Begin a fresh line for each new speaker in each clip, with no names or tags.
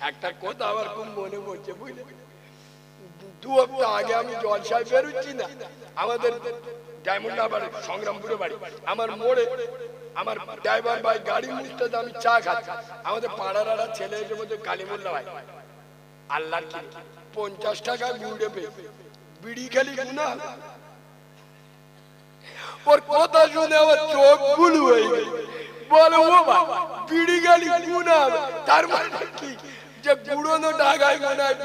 একটা কথা আমার খুব মনে পড়ছে বুঝলে? দু হপ্তাহ আগে আমি জলসায় বেরোচ্ছি না। আমাদের ডায়মন্ড আবার, সংগ্রামপুরে বাড়ি। আমার মোড়ে আমার ড্রাইভার ভাই গাড়ি মুছতে আমি চা খাচ্ছি। আমাদের পাড়ার ছেলে এসে বলছে কালিমুল্লা ভাই আল্লাহর কি পঞ্চাশ টাকা গুড়ে পেয়ে বিড়ি খেলি গুনা ওর কথা শুনে আমার চোখগুলো হয়ে গেল। বলে ভাই, বিড়ি গেলি গুনা। তার মানে কি? যে পুরনো ঢাকায় মনে হয়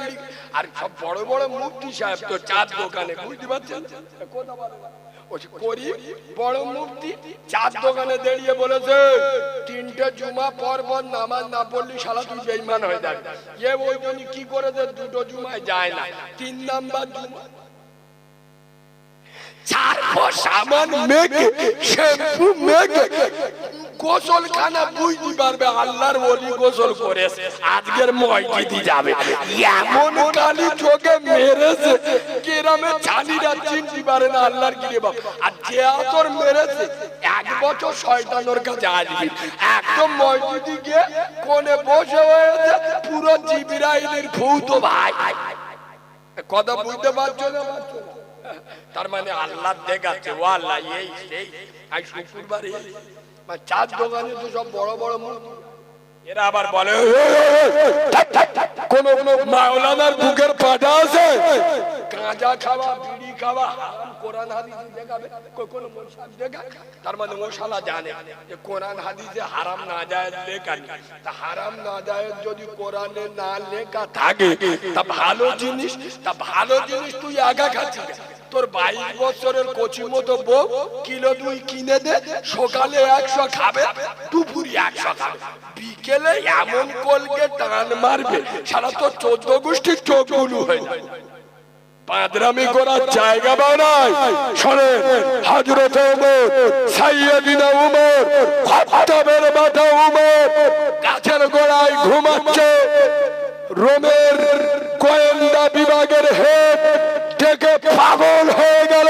আর সব বড় বড় মুফতি সাহেব তো চার দোকানে, বুঝতে পারছেন? যে করি বড় মুফতি চার দোকানে দাঁড়িয়ে বলেছে, তিনটে জুমা পর পর নামাজ না পড়লি সারা তুই বেইমান হয়ে যাবে। এ ওই জন্য কি করেছে দুটো জুমায় যায় না? তিন নাম্বার জুমা। চারপো সামান মেঘে, শ্যাম্পু মেঘে। গোসল খানা বুঝতে পারবে আল্লাহর ওলি গোসল করেছে, আজকের মসজিদে যাবে। এমন কালি চোখে মেরেছে, কেরামে ছানিরা চিনতে পারে না আল্লাহর গিরে বাপ। আর যে আতর মেরেছে, এক বছর শয়তানোর কাছে আসবি। একদম মসজিদে গিয়ে কোণে বসে হয়েছে পুরো জিবিরাইলের ভূত ভাই। কথা বুঝতে পারছ না? তার মানে আল্লাহ দেখাচ্ছে ও আল্লাহ এই সেই আজ শুক্রবার। চার দোকানে তো সব বড় বড় মূর্তি। এরা আবার বলে কোন কোন মাওলানার বুকের পাটা আছে? গাঁজা খাওয়া বিড়ি খাওয়া হারাম কোরআন হাদিসে দেখাবে? কোন মোশাক দেখা? তার মানে মশালা জানে যে কোরআন হাদিসে হারাম না যায় লেখা তা হারাম না যায় যদি কোরআনে না লেখা থাকে তা ভালো জিনিস তা ভালো জিনিস তুই আগা খাচ্ছিস। তোর বাইশ বছরের কচি মতো বউ, কিলো দুই কিনে দে, সকালে একশো খাবে, দুপুরি একশো খাবে। বিকেলে এমন কলকে টান মারবে, সারা তো চোদ্দ গোষ্ঠীর চোখগুলো হয়ে যাবে। পাদরামি করার জায়গা বানাই শোনে হজরত উমর সাইয়েদিনা উমর, খত্তাবের মাথা উমর, গাছের গোড়ায় ঘুমাচ্ছে। রোমের গোয়েন্দা বিভাগের হেড ডেকে পাগল হয়ে গেল।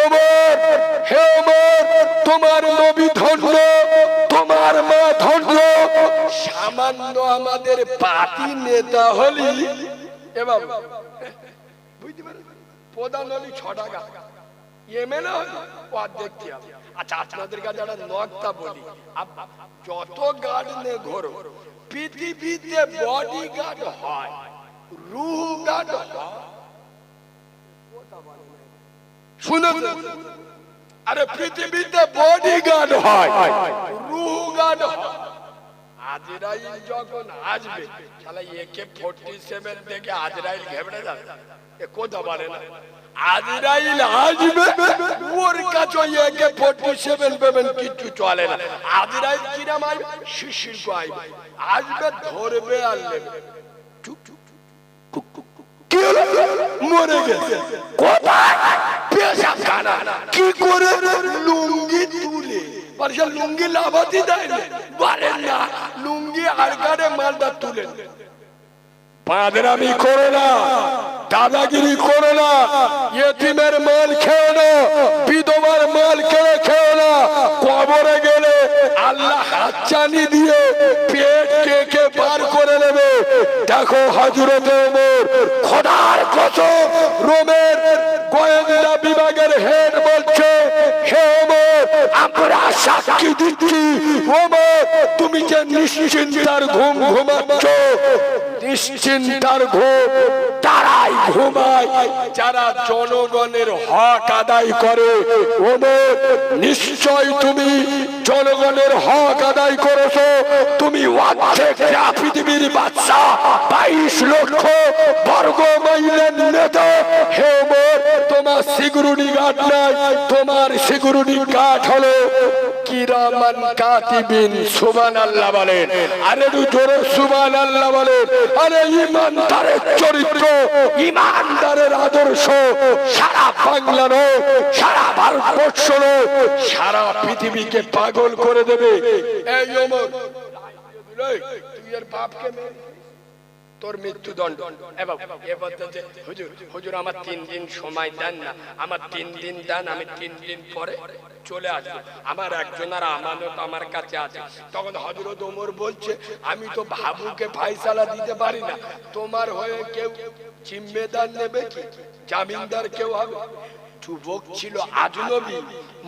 ওমর, হে ওমর, তোমার নবী ধন্য, তোমার মা ধন্য। সামান্য আমাদের পার্টি নেতা হলি এবার বুঝতে পারলেন? প্রধান হলি ছ টাকা আর আচ্ছা আপনাদের কাছে একটা নকটা বলি। যত গার্ড নে ঘোরো, পৃথিবীতে বডি গার্ড হয়, রুহ গার্ড হয়। শুনে আরে পৃথিবীতে বডি গার্ড হয় রুহ গার্ড আজরাইল যখন আসবে, শালা একে ফোর্টি সেভেন থেকে আজরাইল ঘেবড়ে যাবে। এ কথা বলে না। আজরাইল আসবে, ওর কাছে একে ফোর্টি সেভেন পেবেন কিচ্ছু চলে না। আজরাইল কিরাম আসবে? শিশির আসবে আসবে, ধরবে আর নেবে। চুপ। মরে গেছে। কি করে? লুঙ্গি তুলে। লুঙ্গি লাভাতি দেয় বলেন না, লুঙ্গি গাড়ে মালটা তুলে পাদরামি করো না, দাদাগিরি করো না, ইয়েতিমের মাল খেও না, বিধবার মাল কেড়ে খেও না, কবরে গেলে আল্লাহ হাতচানি দিয়ে দেখো হাজরত ওমর, খোদার কসম, রোমের গোয়েন্দা বিভাগের হেড বলছে, হে ওমর, আমরা সাক্ষী দিচ্ছি, ওমর, তুমি যে নিশ্চিন্তার ঘুম ঘুমাচ্ছ, নিশ্চিন্তার ঘুম তারাই ঘুমায়, যারা জনগণের হক আদায় করে, ওমর, নিশ্চয় তুমি জনগণের হক আদায় করেছ। তুমি পৃথিবীর বাচ্চা বাইশ লক্ষ বর্গ মাইলের নেতা হে ওমর তোমার সিকিউরিটি গার্ড নাই, তোমার সিকিউরিটি গার্ড হলো কিরামান কাতিবিন সুবহানাল্লাহ বলেন। আরে একটু জোরে সুবহানাল্লাহ বলেন। আরে ইমানদারের চরিত্র, ইমানদারের আদর্শ, সারা বাংলা নয়, সারা ভারতবর্ষ নয়, সারা পৃথিবীকে পাগল করে দেবে। এই ওমর তুই এর বাপকে মেরে তোর মৃত্যুদণ্ড। এবার এ বলতেছে হুজুর হুজুর আমার তিন দিন সময় দেন না। আমার তিন দিন দেন, আমি তিন দিন পরে চলে আসব। আমার একজনের আমানত আমার কাছে আছে। তখন হজরত ওমর বলছে, আমি তো ভাবুকে ফাইসালা দিতে পারি না। তোমার হয়ে কেউ জিম্মেদার নেবে কি? জামিনদার কেউ হবে? যুবক ছিল আজনবী,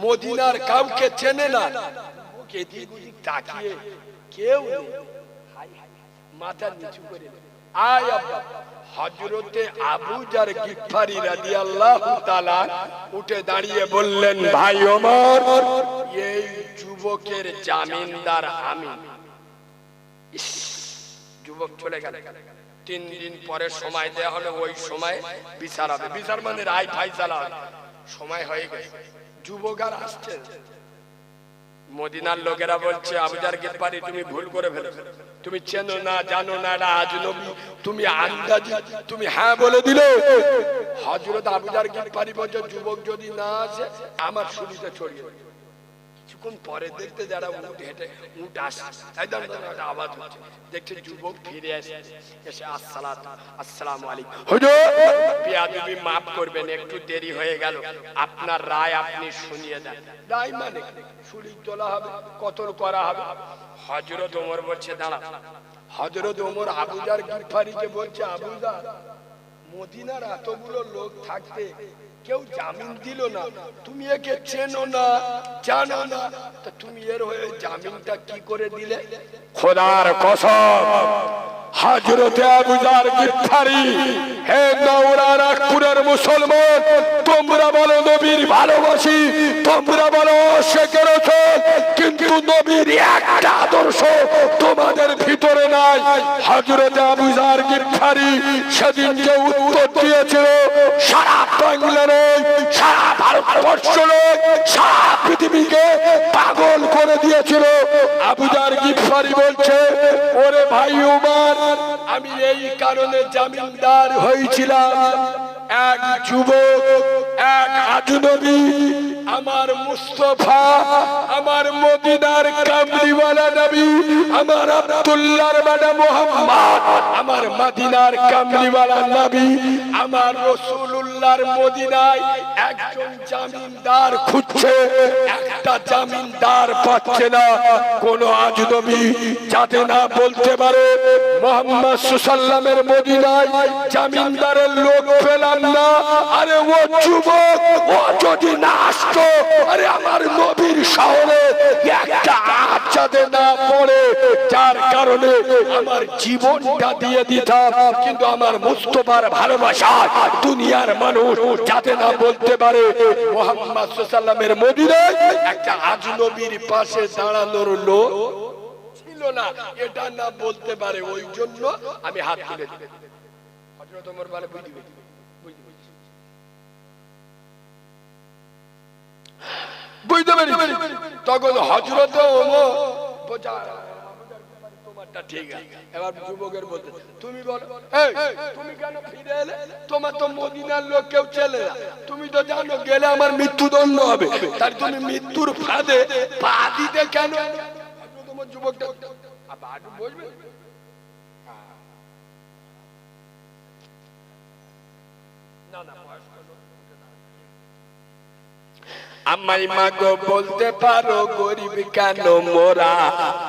মদিনার কাউকে চেনে না। তাকিয়ে কেউ মাথা নিচু করে। আয় হজরতে আবু জার গিফারি রাদিয়াল্লাহু তাআলা উঠে দাঁড়িয়ে বললেন, ভাই ওমর, এই যুবকের জামিনদার আমি। যুবক চলে গেল। তিন দিন পরে সময় দেওয়া হলো, ওই সময় বিচার হবে। বিচার মানে রায় ফাইসালা সময় হয়ে গেছে। যুবক আর আসছে। মদিনার লোকেরা বলছে, আবুজার গিরপারি তুমি ভুল করে ফেলে তুমি চেনো না, জানো না এটা আজনবী তুমি আন্দাজি, তুমি হ্যাঁ বলে দিলে। হজরত আবুজার গেপারি বলছে, যুবক যদি না আসে, আমার শুরুতে ছড়িয়ে। কিছুক্ষণ পরে দেখতে যারা উঠ, হেঁটে, উঠ আসে। তাই দাঁড় দাঁড় একটা আওয়াজ হচ্ছে। দেখছে যুবক ফিরে আসে এসে আসসালাত আসসালামু আলাইকুম। মাফ করবেন, একটু দেরি হয়ে গেল। আপনার রায় আপনি শুনিয়ে দেন। রায় মানে শুলি তোলা হবে কতর করা হবে। হজরত ওমর বলছে দাঁড়া হজরত ওমর আবুজার গিরফারিকে বলছে, আবুজার, মদিনার এতগুলো লোক থাকতে কেউ জামিন দিল না। তুমি একে চেনো না, জানো না। তা তুমি এর হয়ে জামিনটা কি করে দিলে? খোদার কসম হাজরতে আবুজার গিফারি হে নাগপুরের মুসলমান, তোমরা বলো নবীর ভালোবাসি, তোমরা বলো শেখের কিন্তু নবীর একটা আদর্শ তোমাদের ভিতরে নাই। হজরতে আবুজার গিফারি সেদিন যে উত্তর দিয়েছিল, সারা বাংলা সারা ভারতবর্ষ নয় সারা পৃথিবীকে পাগল করে দিয়েছিল। আবুজার গিফারি বলছে, ওরে ভাই উমার আমি এই কারণে জামিনদার হয়েছিলাম। এক যুবক এক আজনবী আমার মুস্তফা, আমার মদিনার কামলিওয়ালা নবী, আমার আব্দুল্লাহর বাবা মোহাম্মদ, আমার মদিনার কামলিওয়ালা নবী, আমার রাসূলুল্লাহর মদিনায় একজন জামিনদার খুঁজছে, একটা জামিনদার পাচ্ছে না। কোন আজনবী যাতে না বলতে পারে, মোহাম্মদ সুসাল্লামের মদিনায় জামিনদারের লোক পেলাম না। আরে ও যুবক, ও যদি না আসতো, আরে আমার নবীর শহরে একটা আচ্ছাদে না পড়ে, যার কারণে আমার জীবনটা দিয়ে দিতাম। কিন্তু আমার মুস্তফার ভালোবাসা দুনিয়ার মানুষ যাতে না বলতে পারে, মোহাম্মদ সাল্লামের মদিনায় একটা আজনবীর পাশে দাঁড়ানোর লোক ছিল না। এটা না বলতে পারে, ওই জন্য আমি হাত তুলে দিই হযরত ওমর বলে বুঝি বুঝি বুঝি বুঝি। বুঝতে তখন হজরত তোমারটা ঠিক আছে। এবার যুবকের বলতে তুমি বলো তুমি কেন ফিরে এলে? তোমার তো মদিনার লোক কেউ চলে তুমি তো জানো গেলে আমার মৃত্যুদণ্ড হবে। তার তুমি মৃত্যুর ফাঁদে পা দিতে কেন? হযরত যুবকটা আবার বসবে? না না লোক। আমাই মাগো বলতে পারো, গরিব কেন মোরা?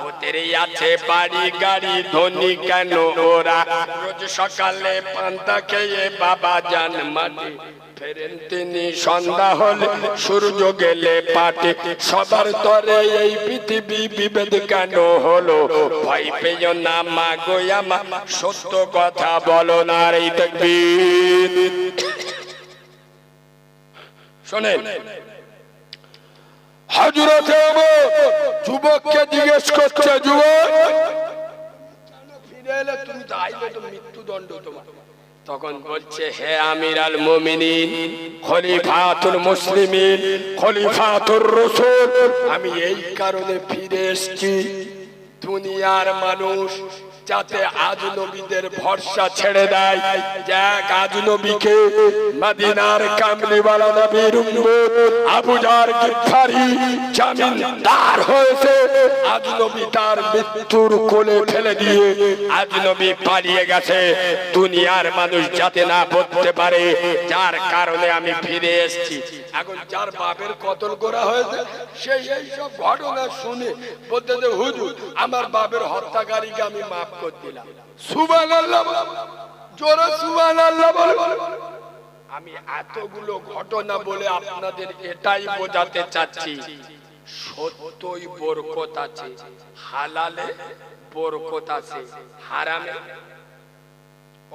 ওদের আছে বাড়ি, গাড়ি, ধনী কেন ওরা? রোজ সকালে পান্তা খেয়ে বাবা যান মাটি ফেরেন তিনি সন্ধ্যা হলে, সূর্য গেলে পাটে। সবার তরে এই পৃথিবী বিভেদ কেন হলো? ভয় পেও না মাগো আমা সত্য কথা বলো না রে দেখবি শোনেন। হজরত যুবককে জিজ্ঞেস করছে যুবক। ফিরে এলে তুমি আইলে তো মৃত্যুদণ্ড তোমার। তখন বলছে হে আমির আল মুমিনিন খলিফাতুল মুসলিমিন খলিফাতুর রাসূল আমি এই কারণে ফিরে এসেছি। দুনিয়ার মানুষ যাতে আজ নবীদের ভরসা ছেড়ে দেয়। যাক কামলিওয়ালা নবীর উম্মত জামিনদার হয়েছে। তার মৃত্যুর কোলে ফেলে দিয়ে পালিয়ে গেছে। দুনিয়ার মানুষ যাতে না বলতে পারে, যার কারণে আমি ফিরে এসেছি। এখন যার বাপের কতল করা হয়েছে, সেই সব ঘটনা শুনে বলতে হুজুর, আমার বাপের হত্যাকারীকে আমি মাফ করে দিলাম। সুবান আল্লাহ জোরে সুবান আল্লাহ আমি এতগুলো ঘটনা বলে আপনাদের এটাই বোঝাতে চাচ্ছি। সত্যই বরকত আছে। হালালে বরকত আছে। হারামে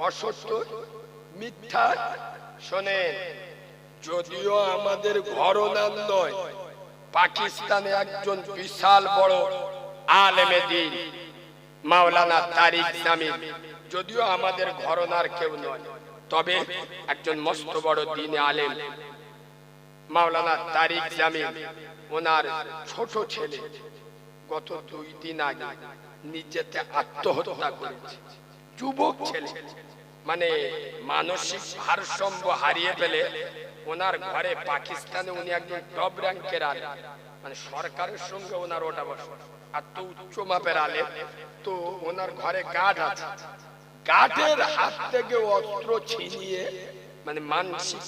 অসত্য মিথ্যা শোনেন যদিও আমাদের ঘরনার নয় পাকিস্তানে একজন বিশাল বড় আলেমে দিন। মাওলানা তারিক জামিল যদিও আমাদের ঘরনার কেউ নয় তবে একজন মস্ত বড় দিনে আলেম। মাওলানা তারিক জামিল ওনার ছোট ছেলে, গত দুই দিন আগে নিজেতে আত্মহত্যা করেছে। যুবক ছেলে মানে মানসিক ভারসাম্য হারিয়ে ফেলে ওনার ঘরে পাকিস্তানে উনি একজন টপ র্যাঙ্কের আলে মানে সরকারের সঙ্গে ওনার ওটা বসে। আর তো উচ্চ মাপের আলে তো ওনার ঘরে গার্ড আছে। গার্ডের হাত থেকে অস্ত্র ছিনিয়ে মানে মানসিক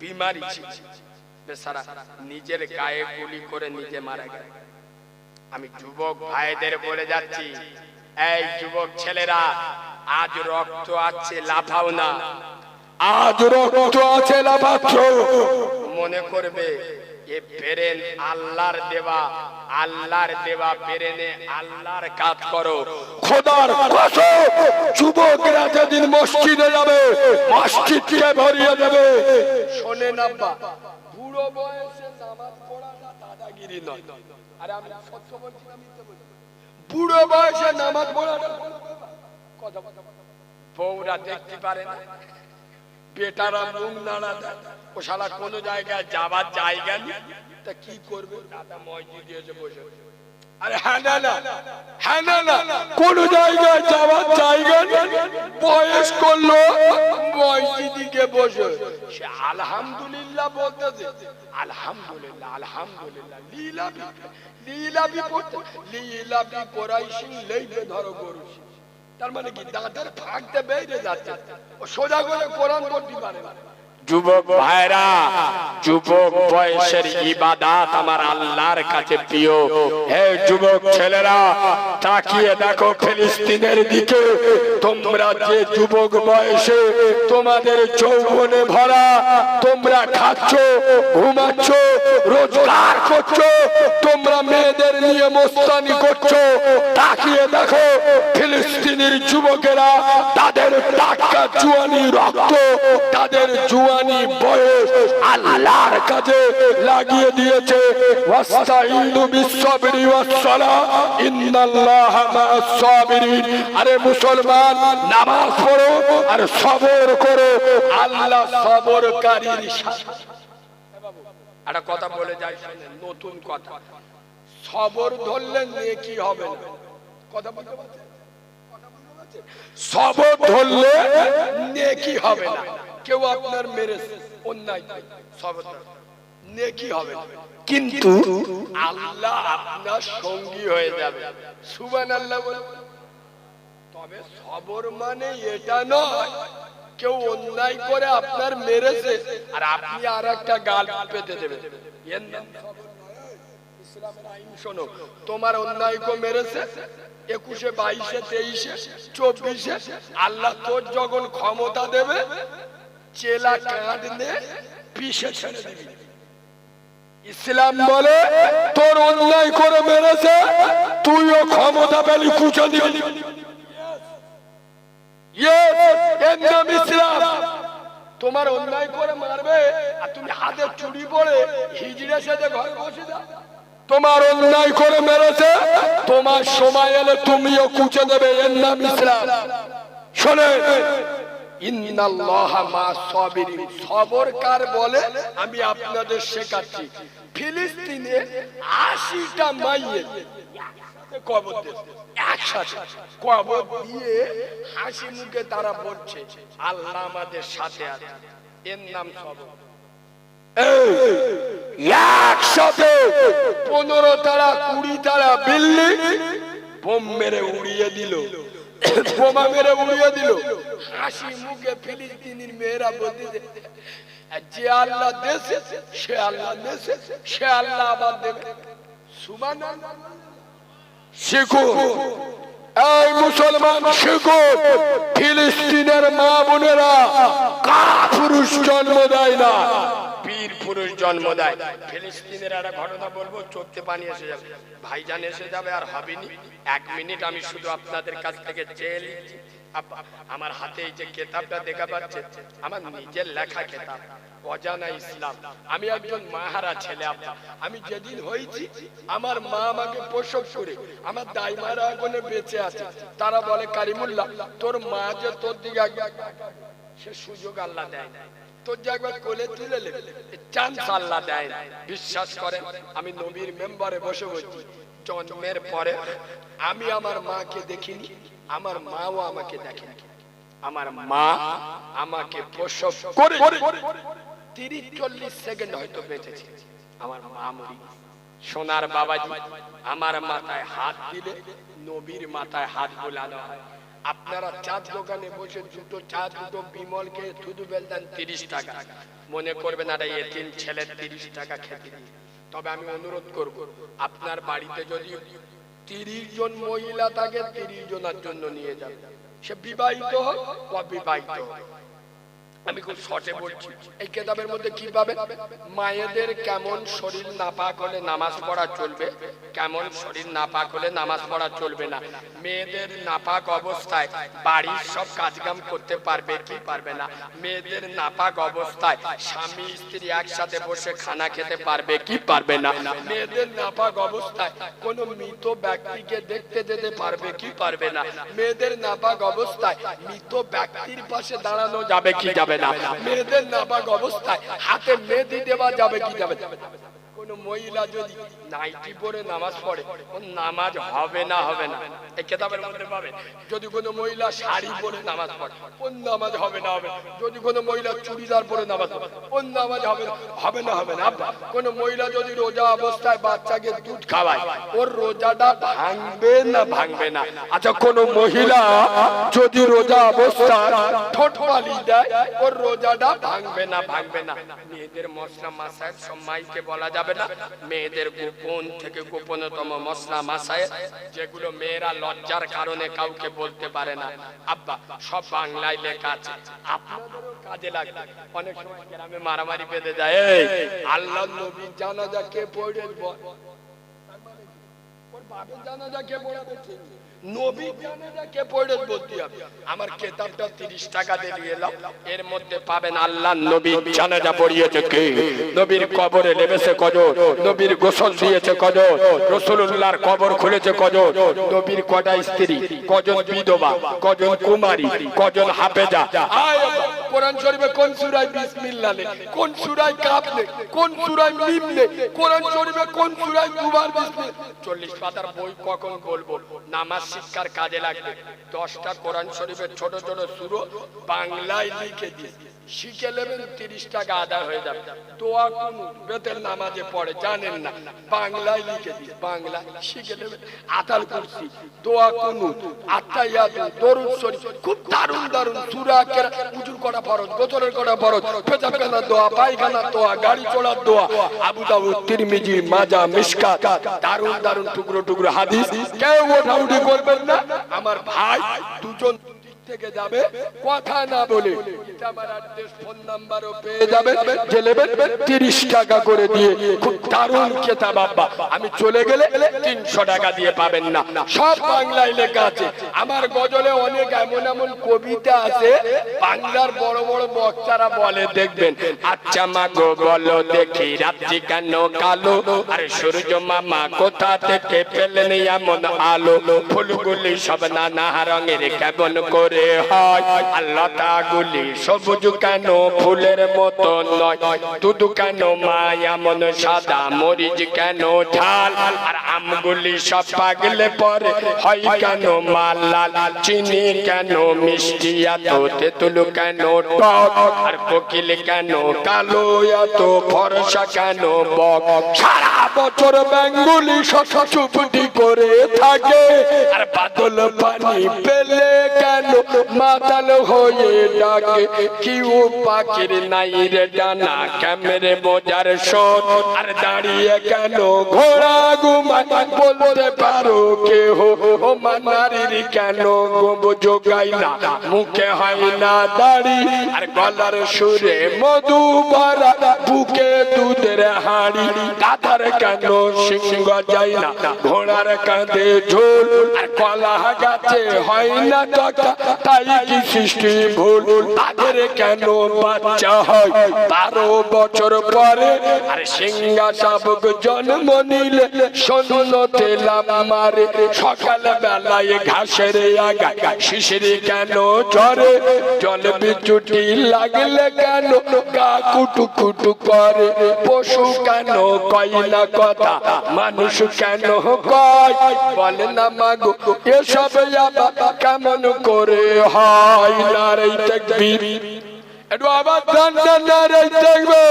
বিমারি বেচারা নিজের গায়ে গুলি করে নিজে মারা গেল। আমি যুবক ভাইদের বলে যাচ্ছি এই যুবক ছেলেরা আজ রক্ত আছে লাফাও না। আজ রক্ত আছে লাফাচ্ছ। মনে করবে এ বেরেন আল্লাহর দেওয়া আল্লাহর দেওয়া বেরেনে আল্লাহর কাজ করো। খোদার কসম যুবকরা যেদিন মসজিদে যাবে মসজিদকে ভরিয়ে দেবে। শোনেন আব্বা বুড়ো বয়সে নামাজ পড়াটা দাদাগিরি নয়। আরে আমি সত্য বলছি না মিথ্যে বলছি? বুড়ো বয়সে নামাজ পড়াটা কথা কথা। বউরা দেখতে পারে না। বেটারা মুখ ও কোন জায়গায় যাবার জায়গা নেই। তা কি করবে? দাদা মসজিদে এসে বসে। হ্যাঁ হ্যাঁ কোন জায়গায় যাওয়ার জায়গা বয়স করল মসজিদিকে বসে। সে আলহামদুলিল্লাহ বলতেছে। আলহামদুলিল্লাহ আলহামদুলিল্লাহ। ধরো গরুশি তার মানে কি? দাঁতের ফাঁকতে বেড়ে যাচ্ছে। সোজা করে কোরআন পড়তে পারে না। যুবক ভাইরা, যুবক বয়সের ইবাদাত আমার আল্লাহর কাছে প্রিয়। হে যুবক ছেলেরা, তাকিয়ে দেখো ফিলিস্তিনের দিকে। তোমরা যে যুবক বয়সে তোমাদের যৌবনে ভরা, তোমরা খাচ্ছ, ঘুমাচ্ছ, রোজগার করছ, তোমরা মেয়েদের নিয়ে মোস্তানি করছ, তাকিয়ে দেখো ফিলিস্তিনের যুবকেরা তাদের টাটকা জুয়ানি রক্ত, তাদের জুয়ানি বয়স আল্লাহর কাছে লাগিয়ে দিয়েছে। ওয়াস্তাইনু বিসসাবরি ওয়াসসালা ইন্নাল্লাহা মা'আস সাবিরিন আরে মুসলমান, নামাজ পড়ো আর সবর করো। আল্লাহ সবরকারীর সাথে। একটা কথা বলে যাই নতুন কথা। সবর ধরলে নেকি হবে কথা বলতে? সবর ধরলে নেকি হবে না। কেউ আপনার মেরেছে অন্যায় নেকি হবে। কিন্তু আল্লাহ আপনার সঙ্গী হয়ে যাবে। সুবান আল্লাহ বলে তবে সবর মানে এটা নয় কেউ অন্যায় করে আপনার মেরেছে আর আপনি আর একটা গাল পেতে দেবেন। এর নাম শোনো তোমার অন্যায় কো মেরেছে? একুশে বাইশে তেইশে চব্বিশে আল্লাহ তোর যখন ক্ষমতা দেবে চেলা কাঁদনে পিছে ছেড়ে দিবি। ইসলাম বলে তোর অন্যায় করে মেরেছে তুইও ক্ষমতা পেলি কুচো দিবি ইসলাম তোমার অন্যায় করে মারবে আর তুমি হাতে চুরি পরে হিজড়ে সাথে ঘরে বসে দাও তোমার অন্যায় করে মেরেছে তোমার সময় এলে তুমিও কুচে দেবে এর নাম ইসলাম শোনে সবর। কার বলে? আমি আপনাদের শেখাচ্ছি। ফিলিস্তিনে আশিটা মাইয়ে কবর কবর দিয়ে হাসি মুখে তারা বলছে, আল্লাহ আমাদের সাথে আছে। এর নাম সবর একসাথে পনেরো তারা, কুড়ি তারা বিল্ডিং বোম মেরে উড়িয়ে দিল। বোমা মেরে উড়িয়ে দিল। হাসি মুখে ফিলিস্তিনির মেয়েরা বলতেছে যে আল্লাহ দেশে সে আল্লাহ দেশে সে আল্লাহ আবার দেবে। সুমান শিখুন। এই মুসলমান শিখুন ফিলিস্তিনের মা বোনেরা কা পুরুষ জন্ম দেয় না। বীর পুরুষ জন্ম দেয়। ফিলিস্তিনের একটা ঘটনা বলব চোখতে পানি এসে যাবে। ভাইজান এসে যাবে আর হবেনি এক মিনিট আমি শুধু আপনাদের কাছ থেকে চেয়ে আমার হাতে এই যে কেতাবটা দেখা পাচ্ছে, আমার নিজের লেখা কেতাব, অজানা ইসলাম। আমি একজন মাহারা ছেলে, আপা, আমি যেদিন হয়েছি, আমার মা আমাকে প্রসব করে, আমার দাইমারা এখনও বেঁচে আছে। তারা বলে, কারিমুল্লাহ, তোর মা যে তোর দিকে সে সুযোগ আল্লাহ দেয় না। আমি নবীর মেম্বারে বসে বলছি জন্মের পরে আমি আমার মাকে দেখিনি, আমার মাও আমাকে দেখেনি। আমার মা আমাকে প্রসব করে তিরিশ চল্লিশ সেকেন্ড হয়তো বেঁচেছে। আমার মা মরি। সোনার বাবাজি আমার মাথায় হাত দিলে, নবীর মাথায় হাত বোলানো হয়। আপনারা চার দোকানে বসে দুটো চা, দুটো বিমলকে শুধু বেলতেন তিরিশ টাকা। মনে করবেন, আরে এতিম ছেলের তিরিশ টাকা খেতে তবে আমি অনুরোধ করব, আপনার বাড়িতে যদি তিরিশ জন মহিলা থাকে, তিরিশ জনের জন্য নিয়ে যাবে সে বিবাহিত হোক, অবিবাহিত হোক। আমি খুব শর্টে বলছি এই কেতাবের মধ্যে কি পাবে মায়েদের কেমন শরীর নাপাক হলে নামাজ পড়া চলবে? কেমন শরীর নাপাক হলে নামাজ পড়া চলবে না? মেয়েদের নাপাক অবস্থায় বাড়ির সব কাজকাম করতে পারবে কি পারবে না? মেয়েদের নাপাক অবস্থায় স্বামী, স্ত্রী একসাথে বসে খানা খেতে পারবে কি পারবে না? মেয়েদের নাপাক অবস্থায় কোনো মৃত ব্যক্তিকে দেখতে যেতে পারবে কি পারবে না? মেয়েদের নাপাক অবস্থায় মৃত ব্যক্তির পাশে দাঁড়ানো যাবে কি যাবে না মেয়েদের নাপাক অবস্থায় হাতে মেহেদি দেওয়া যাবে কি যাবে? কোন মহিলা যদি নাইটি পরে নামাজ পড়ে ওর নামাজ হবে না হবে না। এই কেতাবের মধ্যে পাবে, যদি কোনো মহিলা শাড়ি পরে নামাজ পড়ে ওর নামাজ হবে না, হবে যদি কোনো মহিলা চুড়িদার পরে নামাজ পড়ে ওর নামাজ হবে হবে না হবে না। কোন মহিলা যদি রোজা অবস্থায় বাচ্চাকে দুধ খাওয়ায় ওর রোজাটা ভাঙবে না ভাঙবে না। আচ্ছা কোন মহিলা যদি রোজা অবস্থায় ঠোঁট দেয় ওর রোজাটা ভাঙবে না ভাঙবে না। মেয়েদের মশলা মাসায় সব বলা যাবে। না। মেয়েদের গোপন থেকে গোপনতম মশলা মাসায়, যেগুলো মেয়েরা লজ্জার কারণে কাউকে বলতে পারে না। আব্বা, সব বাংলায় লেখা আছে। আপনাদেরও কাজে লাগবে। অনেক সময় গ্রামে মারামারি যায়। আল্লাহ নবী জানাজা কে পড়ে? ওর জানাজা কে পড়াবে? ঠিক। কজন? কবর খুলেছে কজন? নবীর কটা স্ত্রী? কজন বিধবা? কজন কুমারী? কজন হাফেজা? আয় কোরআন শরীফে কোন সূরায় বিসমিল্লাহ কোন সূরায় কাফ কোন সূরায় মিম কোরআন শরীফে কোন সূরায় দুবার বিসমিল্লাহ? 40 পাতার বই কখন বলব? নামাজ শিক্ষার কাজে লাগবে। 10টা কোরআন শরীফের ছোট ছোট সুরো বাংলায় লিখে দিয়ে শিখে নেবেন 30 টাকা আদায় যাবে। দোয়া কোন বেতের নামাজে পড়ে, জানেন না। বাংলায় লিখে দিয়ে বাংলা শিখে নেবেন আতাল কুরসি, দোয়া কোন আত্মাইয়াত, দরুদ শরীফ, খুব কেরা উজুর করা দোয়া দোয়া, গাড়ি চড়ার দোয়া, আবু তিরমিজি, মাজা, মিশকাত, দারুণ দারুণ টুকরো টুকরো হাদিস। কেউ করবেন না। আমার ভাই দুজন থেকে যাবে? কথা না বলে। আমি চলে গেলে তিনশো টাকা দিয়ে পাবেন না। সব বাংলায় লেখা আছে। আমার গজলে অনেক এমন এমন কবিতা আছে, বাংলার বড় বড় বক্তারা বলে, দেখবেন আচ্ছা মা গো, বলো দেখি, রাত্রি কেন কালো? আরে সূর্য মামা কোথা থেকে পেলেন এমন আলো? ফুলগুলি সব নানা রঙের কেমন করে হয় আর লতাগুলি সবুজ কেন? ফুলের মতো নয়। দুধ কেন মা এমন সাদা, মরিচ কেন ঝাল? আর আমগুলি সব পাগলে পরে হয় কেন মা লাল চিনি কেন মিষ্টি? এত তেঁতুল কেন টক? আর কোকিল কেন কালো? এত ফরসা কেন বক? সারা বছর বেঙ্গুলি শশ চুপটি করে থাকে। আর বাদল পানি পেলে কেন মাতাল হয়ে ডাকে, কিউ পাখির নাই রে ডানা, ক্যামেরে বোঝার শোন, আর দাঁড়িয়ে কেন ঘোড়া ঘুমায়? বলতে পারো কেহ ও মানারির কেন গোব যোগাই না? মুখে হয় না দাড়ি, আর গলার সুরে মধু ভরা, বুকে দুধের হাড়ি, গাধার কেন সিংহ যায় না? ঘোড়ার কাঁধে ঝোল, আর কলা গাছে হয় না তাই কি সৃষ্টি ভুল? তাদের কেন বাচ্চা হয়? বারো বছর পরে আর সিংহা শাবক জন্ম নিলে শূন্য তেলাম মারে। সকাল বেলায় ঘাসের আগা শিশিরি কেন ঝরে জল বিচুটি লাগলে কেন গা কুটু কুটু করে? পশু কেন কয় না কথা? মানুষ কেন কয়? বলে না মাগো, এসব কেমন করে হয় নারী দেখবি একটু আবার ধান নারাই দেখবে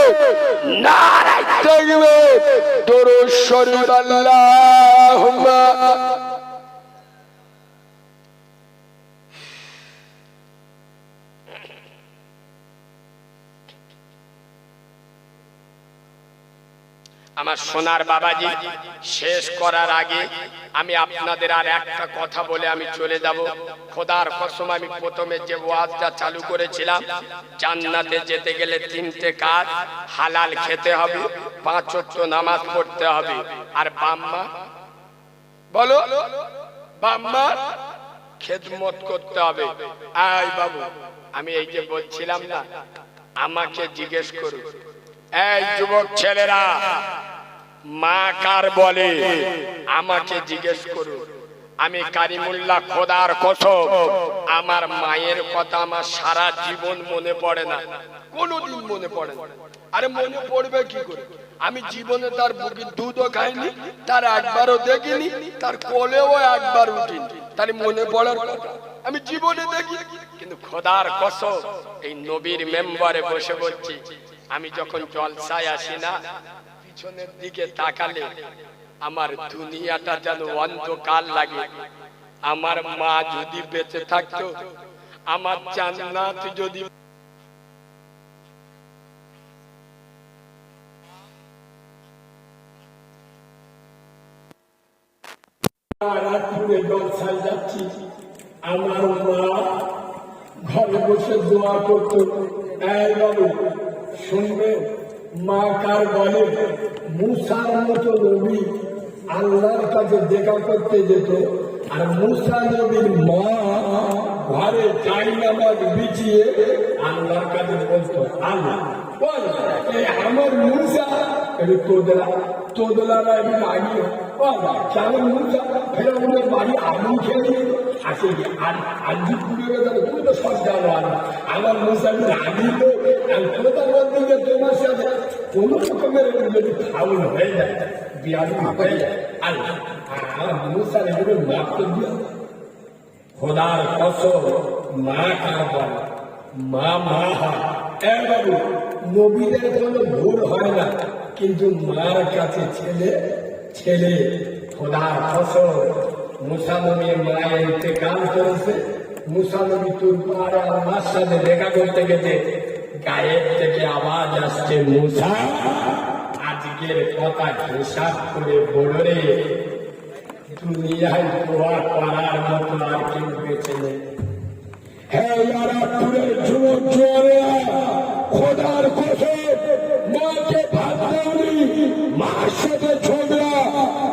নারাই দেখবে তোর শরীর আল্লাহ আমার সোনার বাবাজি, শেষ করার আগে আমি আপনাদের আর একটা কথা বলে আমি চলে যাব। খোদার কসম, আমি প্রথমে যে ওয়াজটা চালু করেছিলাম, জান্নাতে যেতে গেলে তিনটে কাজ, হালাল খেতে হবে, পাঁচ নামাজ পড়তে হবে। আর বাম্মা, বলো, বাম্মা, খেদমত করতে হবে। আই বাবু, আমি এই যে বলছিলাম না, আমাকে জিজ্ঞেস করুন এই যুবক ছেলেরা, মা কার বলে? আমাকে জিজ্ঞেস করুন আমি কারিমুল্লাহ খোদার কসম, আমার মায়ের কথা আমার সারা জীবন মনে পড়ে না। কোনোদিন মনে পড়ে না। আরে মনে পড়বে কি করে? আমি জীবনে তার বুকে দুধও খাইনি, তার একবারও দেখিনি, তার কোলেও একবার উঠিনি। তার মনে পড়ার কথা? আমি জীবনে দেখি। কিন্তু খোদার কসম, এই নবীর মেম্বারে বসে বলছি আমি যখন জলসায় আসি না, পিছনের দিকে তাকালে আমার দুনিয়াটা যেন অন্ধকার লাগে। আমার মা যদি বেঁচে থাকতো, আমার জান্নাত যদি
আমার মা ঘরে বসে দোয়া করত শুনবে? মা কার বলে? মুসার মতো নবী আল্লাহর কাছে দেখা করতে যেত। আর মুসা নবীর মা ঘরে চাই নামাজ বিছিয়ে আল্লাহর কাছে বলতো, আল্লাহ, বল আমার মুসা তোদলা তোদলারা একটু লাগিয়ে কেমন মুসা, ফেরাউনের বাড়ি আগুন খেয়ে আসে আর আজকে তুমি তো সব জানো আমার মুসা রাগি তো যে তোমার সাথে কোন রকমের যদি ফাউল হয়ে যায় বিয়াদি হয়ে যায় আর আমার মুসা এগুলো মাফ করে দিও খোদার কসম মা কার বল মা মা হয় নবীদের কোনো ভুল হয় না কিন্তু মার কাছে ছেলে ছেলে খোদার ফসল মুসানবী মায়ের ইন্তেকাল করেছে মুসানবী তোর পাড়ে আমার সাথে দেখা করতে গেছে। গায়ের থেকে আওয়াজ আসছে, মুসা, আজকের কথা হিসাব করে বলো রে। দুনিয়ায় দোয়া করার মতো আর কেউ বেঁচে নেই। হ্যাঁ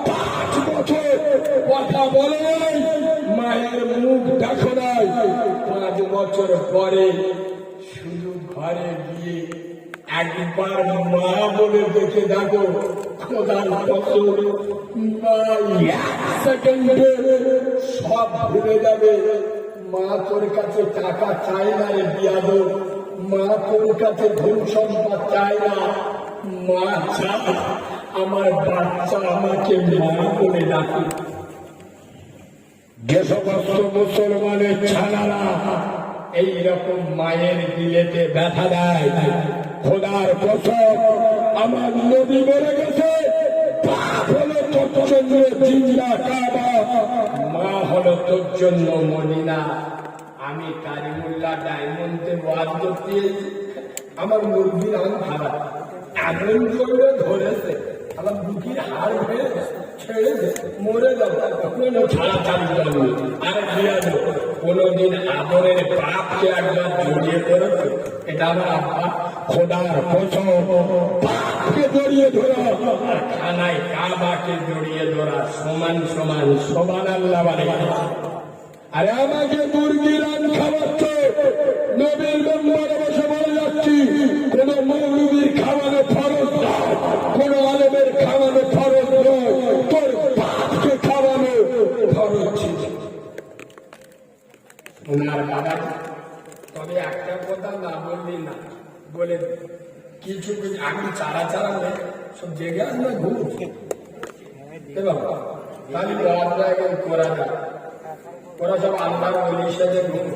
পাঁচ বছর কথা বলে নাই। মায়ের মুখ পাঁচ বছর পরে শুধু ঘরে গিয়ে একবার মা বলে দেখে দেখো সব ভুলে যাবে। মা তোর কাছে টাকা চায় না রে বিয়াদ মা তোর কাছে ধন সম্পদ চায় না। মা চায় আমার বাচ্চা আমাকে মা বলে ডাকে যে সমস্ত মুসলমানের ছাড়ারা এইরকম মায়ের দিলেতে ব্যথা দেয় খোদার কসম, আমার নদী মরে গেছে। বাপ হলো মা হলো তোর জন্য মদিনা। আমি কারিমুল্লাহ ডায়মন্ডে ওয়াজ করতে আমার মুরগির আম খারাপ। এমন করে ধরেছে। আমার বুকির হাড় ভেঙে ছেড়েছে মরে যাবে। ছাড়া ছাড়ি আর কোনোদিন আদরের বাপকে একবার জড়িয়ে ধরেছে? এটা আমার আব্বা খোদার বাপকে জড়িয়ে ধরা আর খানায় কাবাকে জড়িয়ে ধরা, সমান সমান সমান আল্লাহ বলে। আরে আমাকে মুরগির রান খাওয়াচ্ছে, নবীর মেম্বারে বসে বলে যাচ্ছি, কোন মৌলবীর খাওয়ানো ফরজ কোন আলেমের খাওয়ানো ফরজ নয় তোর বাপকে খাওয়ানো ফরজ ছিল ওনার বাবা তবে একটা কথা না বললি না। বলে কিছু কিছু আমি চারা চারা সব জেগে আমরা ঘুম। বাবা, তাহলে রাত জায়গায় করা যায়। ওরা সব আল্লাহর অলির সাথে ঘুম।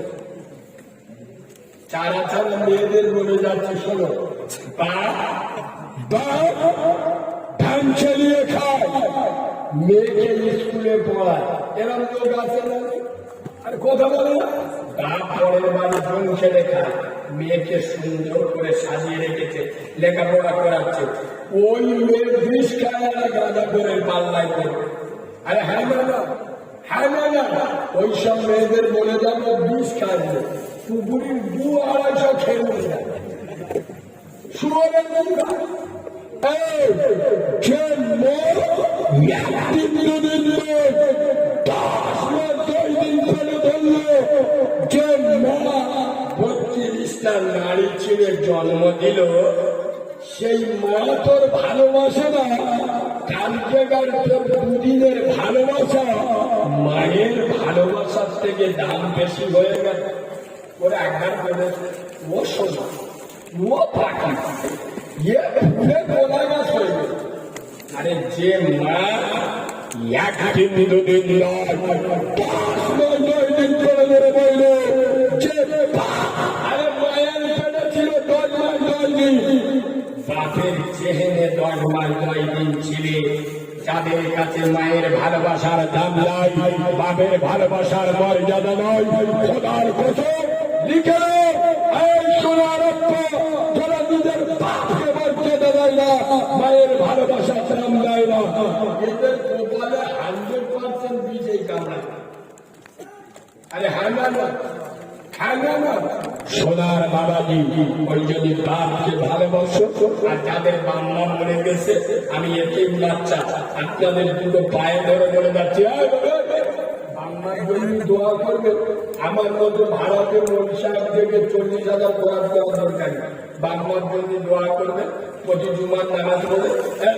চারা চারা মেয়েদের বলে যাচ্ছে, শোনো। বাপ ধান চালিয়ে খায়। মেয়েকে স্কুলে পড়ায়। এরকম লোক আছে না? আর কথা বলে। না বাপ পরের বাড়ি ধান ছেড়ে মেয়েকে সুন্দর করে সাজিয়ে রেখেছে লেখাপড়া করাচ্ছে। ওই মেয়ের বিষ খায় আর গাঁদা করে পাল্লায় করবে আরে হ্যাঁ না হ্যাঁ না না ওই সব মেয়েদের বলে যাব বিষ খাবে পুকুরির দু আড়াইশো খেয়ে যাবে। শুয়োরের দুধ খায়। এই, যে বত্রিশটা নারী ছেড়ে জন্ম দিল। সেই মা তোর ভালোবাসে না তোর দুদিনের ভালোবাসা। মায়ের ভালোবাসার থেকে দাম বেশি হয়ে গেল। ওরা একবার বলেছে ও সোনা, ও পাখি আরে যে মা একদিন দুদিন যে বাপের চেহেনে দশ মাস নয় দিন ছিলে। যাদের কাছে মায়ের ভালোবাসার দাম নাই, বাপের ভালোবাসার মর্যাদা নয় খোদার লিখে মায়ের দাম না। এদের কপালে হান্ড্রেড পার্সেন্ট বিজয়ী আরে না সোনার বাবাজি ওই যদি বাপকে ভালোবাসো আর যাদের বাম্মা মরে গেছে আমি এতে বাচ্চা আপনাদের দুটো পায়ে ধরে বলে যাচ্ছি "এই বাম্মার জন্য দোয়া করবে আমার মতো ভারতের মন থেকে হাজার দোয়া দেওয়ার দরকার দোয়া করবে হ্যাঁ,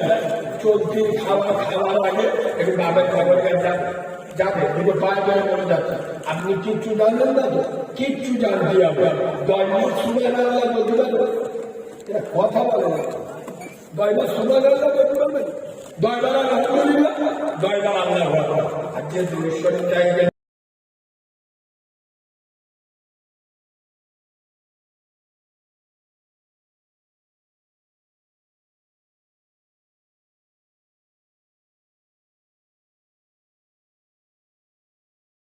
খাওয়া খাওয়ার আগে একটু বাবার খবর যাবে যাবে পায়ে ধরে বলে যাচ্ছে। আপনি কিচ্ছু জানলেন না তো, কিচ্ছু জানতে হবে। দৈনিক শুনে আল্লাহ বলতে পারবে এটা কথা বলে না। দয়বার শুনে আল্লাহ বলতে পারবে দয়বার আলহামদুলিল্লাহ দয়বার আল্লাহ আর যে ঈশ্বরের জায়গায়